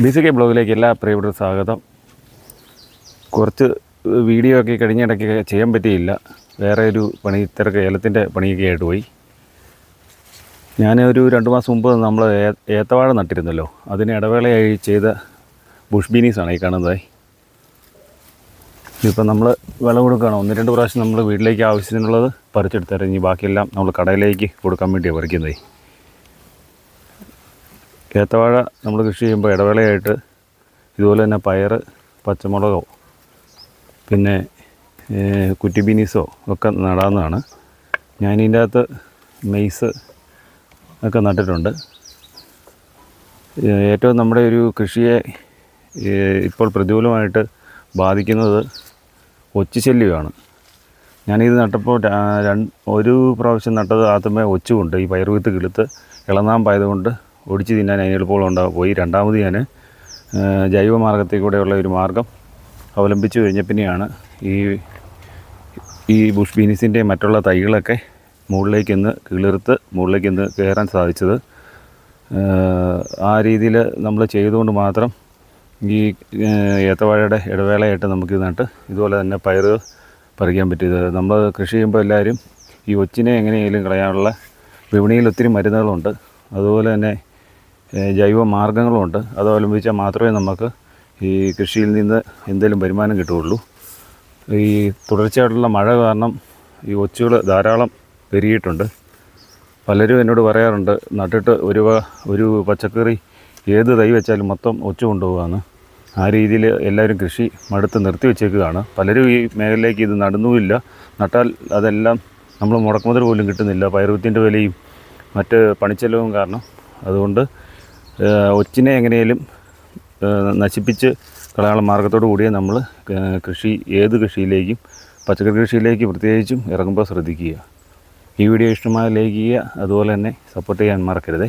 B C K ബ്ലോഗിലേക്ക് എല്ലാ പ്രിയപ്പെട്ട സ്വാഗതം. കുറച്ച് വീഡിയോ ഒക്കെ കഴിഞ്ഞിടയ്ക്ക് ചെയ്യാൻ പറ്റിയില്ല. വേറെ ഒരു പണി തിരക്ക് ഏലത്തിന്റെ പണിയൊക്കെ ആയിട്ട് പോയി. ഞാൻ ഒരു രണ്ട് മാസം മുമ്പ് നമ്മൾ ഏത്തവാഴ നട്ടിരുന്നല്ലോ. അതിന് ഇടവേളയായി ചെയ്ത ബുഷ് ബീനീസാണ് ഈ കാണുന്നതായി ഇപ്പം നമ്മൾ വിളം കൊടുക്കുകയാണ്. ഒന്ന് രണ്ട് പ്രാവശ്യം നമ്മൾ വീട്ടിലേക്ക് ആവശ്യത്തിനുള്ളത് പറിച്ചെടുത്തറിഞ്ഞ് ബാക്കിയെല്ലാം നമ്മൾ കടയിലേക്ക് കൊടുക്കാൻ വേണ്ടിയാണ് പറിക്കുന്നത്. ഏത്തവാഴ നമ്മൾ കൃഷി ചെയ്യുമ്പോൾ ഇടവേളയായിട്ട് ഇതുപോലെ തന്നെ പയർ പച്ചമുളകോ പിന്നെ കുറ്റി ബീനീസോ ഒക്കെ നടാവുന്നതാണ്. ഞാൻ ഇതിന്റെ അകത്ത് മെയ്സ് ഒക്കെ നട്ടിട്ടുണ്ട്. ഏറ്റവും നമ്മുടെ ഒരു കൃഷിയെ ഇപ്പോൾ പ്രതികൂലമായിട്ട് ബാധിക്കുന്നത് ഒച്ചുശല്യമാണ് ഞാനിത് നട്ടപ്പോൾ ഒരു പ്രാവശ്യം നട്ടത് ആദ്യമേ ഒച്ചുകൊണ്ട് ഈ പയർ പയറുവിത്ത് കിളുത്ത് ഇളനാമ്പായതുകൊണ്ട് ഒടിച്ച് തിന്നാൻ അതിന് എളുപ്പമുള്ള ഉണ്ടാവും പോയി. രണ്ടാമത് ഞാൻ ജൈവമാർഗത്തിൽ കൂടെയുള്ള ഒരു മാർഗം അവലംബിച്ചു കഴിഞ്ഞ പിന്നെയാണ് ഈ ഈ ബുഷ് ബീനീസിന്റെ മറ്റുള്ള തൈകളൊക്കെ മുകളിലേക്കൊന്ന് കിളിർത്ത് മുകളിലേക്കൊന്ന് കയറാൻ സാധിച്ചത്. ആ രീതിയിൽ നമ്മൾ ചെയ്തുകൊണ്ട് മാത്രം ഈ ഏത്തവാഴയുടെ ഇടവേളയായിട്ട് നമുക്ക് നട്ട് ഇതുപോലെ തന്നെ പയറ് പറിക്കാൻ പറ്റിയത് നമ്മൾ കൃഷി ചെയ്യുമ്പോൾ എല്ലാവരും ഈ ഒച്ചിനെ എങ്ങനെയെങ്കിലും കളയാനുള്ള വിപണിയിൽ ഒത്തിരി മരുന്നുകളുണ്ട്. അതുപോലെ തന്നെ ജൈവ മാർഗങ്ങളുമുണ്ട് അത് അവലംബിച്ചാൽ മാത്രമേ നമുക്ക് ഈ കൃഷിയിൽ നിന്ന് എന്തെങ്കിലും വരുമാനം കിട്ടുകയുള്ളൂ. ഈ തുടർച്ചയായിട്ടുള്ള മഴ കാരണം ഈ ഒച്ചുകൾ ധാരാളം പെരുകിയിട്ടുണ്ട്. പലരും എന്നോട് പറയാറുണ്ട് നട്ടിട്ട് ഒരു ഒരു പച്ചക്കറി ഏത് തൈ വെച്ചാലും മൊത്തം ഒച്ചു കൊണ്ടുപോകാന്ന് ആ രീതിയിൽ എല്ലാവരും കൃഷി മടുത്ത് നിർത്തി വെച്ചേക്കുകയാണ്. പലരും ഈ മേഖലയിലേക്ക് ഇത് നടന്നുമില്ല. നട്ടാൽ അതെല്ലാം നമ്മൾ മുടക്കുമുതൽ പോലും കിട്ടുന്നില്ല. പയറുത്തിന്റെ വിലയും മറ്റ് പണിച്ചെലവും കാരണം. അതുകൊണ്ട് ഒച്ചിനെ എങ്ങനെയും നശിപ്പിച്ച് കളയാനുള്ള മാർഗത്തോടു കൂടിയേ നമ്മൾ കൃഷി ഏത് കൃഷിയിലേക്കും പച്ചക്കറി കൃഷിയിലേക്ക് പ്രത്യേകിച്ചും ഇറങ്ങുമ്പോൾ ശ്രദ്ധിക്കുക. ഈ വീഡിയോ ഇഷ്ടമായ ലൈക്ക് ചെയ്യുക അതുപോലെ തന്നെ സപ്പോർട്ട് ചെയ്യാൻ മറക്കരുതേ.